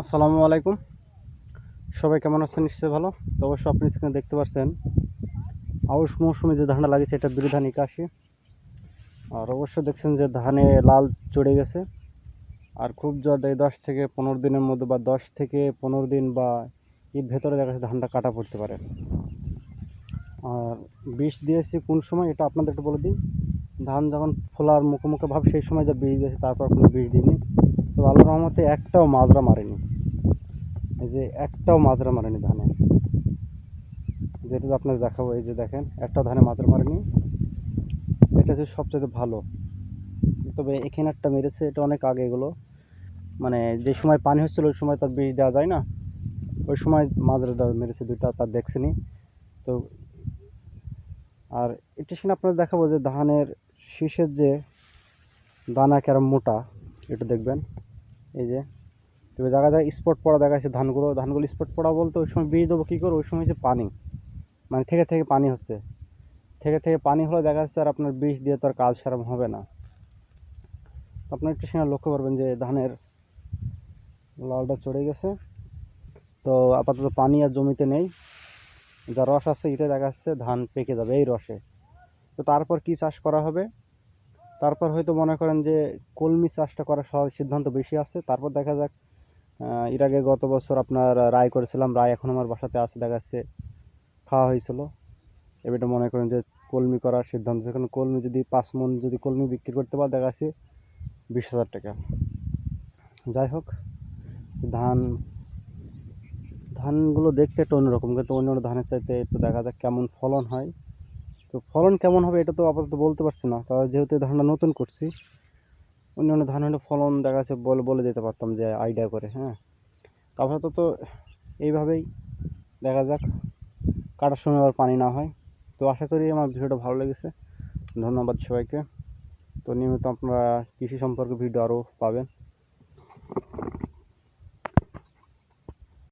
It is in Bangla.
আসসালামু আলাইকুম। সবাই কেমন আছেন? নিশ্চয়ই ভালো। তো অবশ্য আপনি স্ক্রিনে দেখতে পাচ্ছেন আউশ মৌসুমে যে ধানটা লাগিয়েছে, এটা বিরু ধান একাশি আর অবশ্য দেখছেন যে ধানে লাল চড়ে গেছে। আর খুব জল এই দশ থেকে পনেরো দিনের মধ্যে বা দশ থেকে পনেরো দিন বা এর ভেতরে দেখা যাচ্ছে ধানটা কাটা পড়তে পারে। আর বিষ দিয়েছি কোন সময়, এটা আপনাদের একটু বলে দিই। ধান যখন ফোলার মুখোমুখি ভাব সেই সময় যা বীজ দিয়েছে, তারপর কোনো বীজ দিইনি। তো আল্লাহর রহমতে একটাও মাজরা মারেনি। এই যে একটাও মাজরা মারেনি ধানে। যেটা আপনার দেখাবো, এই যে দেখেন একটাও ধানে মাজরা মারেনি। এটা হচ্ছে সবচেয়ে ভালো। তবে এখানে একটা মেরেছে, এটা অনেক আগে এগুলো। মানে যে সময় পানি হচ্ছিল, ওই সময় তার বীজ দেওয়া যায় না। ওই সময় মাজরা দেওয়া মেরেছে দুইটা, তার দেখছিনি তো আর এটা শুনে আপনাদের দেখাবো যে ধানের শীষের যে দানা কেরম মোটা, এটা দেখবেন। এই যে। তবে জায়গায় জায়গায় স্পট পড়া, দেখা যাচ্ছে ধানগুলো ধানগুলো স্পট পড়া বলতে ওই সময় বীজ দেবো কী করে? ওই সময় হচ্ছে পানি। মানে থেকে থেকে পানি হচ্ছে। থেকে থেকে পানি হলে দেখা যাচ্ছে আর আপনার বীজ দিয়ে তো আর কাজ সেরকম হবে না। আপনার একটু সময় লক্ষ্য করবেন যে ধানের লালটা চড়ে গেছে। তো আপাতত পানি আর জমিতে নেই। যা রস আছে এটা দেখা যাচ্ছে ধান পেকে যাবে এই রসে। তো তারপর কি চাষ করা হবে? তারপর হয়তো মনে করেন যে কলমি চাষটা করার সিদ্ধান্ত বেশি আছে। তারপর দেখা যাক এর আগে গত বছর আপনার রায় করেছিলাম, রায় এখন আমার বাসাতে আছে, দেখা যাচ্ছে খাওয়া হয়েছিল। এবারটা মনে করেন যে কলমি করার সিদ্ধান্ত যেখানে কলমি যদি পাঁচ মন যদি কলমি বিক্রি করতে পারে, দেখা যাচ্ছে বিশ হাজার টাকা। যাই হোক, ধান, ধানগুলো দেখতে একটু অন্যরকম, কিন্তু অন্য ধানের চাইতে একটু দেখা যাক কেমন ফলন হয়। তো ফলন কেমন হবে এটা তো আপাতত বলতে পারছি না। তবে যেহেতু এই ধানটা নতুন করছি, অন্য অন্য ধান হলে ফলন দেখা যাচ্ছে বলে বলে দিতে পারতাম যে আইডিয়া করে হ্যাঁ। আপাতত তো এইভাবেই দেখা যাক, কাটার সময় আবার পানি না হয়। তো আশা করি আমার ভিডিওটা ভালো লেগেছে। ধন্যবাদ সবাইকে। তো নিয়মিত আপনারা কৃষি সম্পর্কে ভিডিও আরও পাবেন।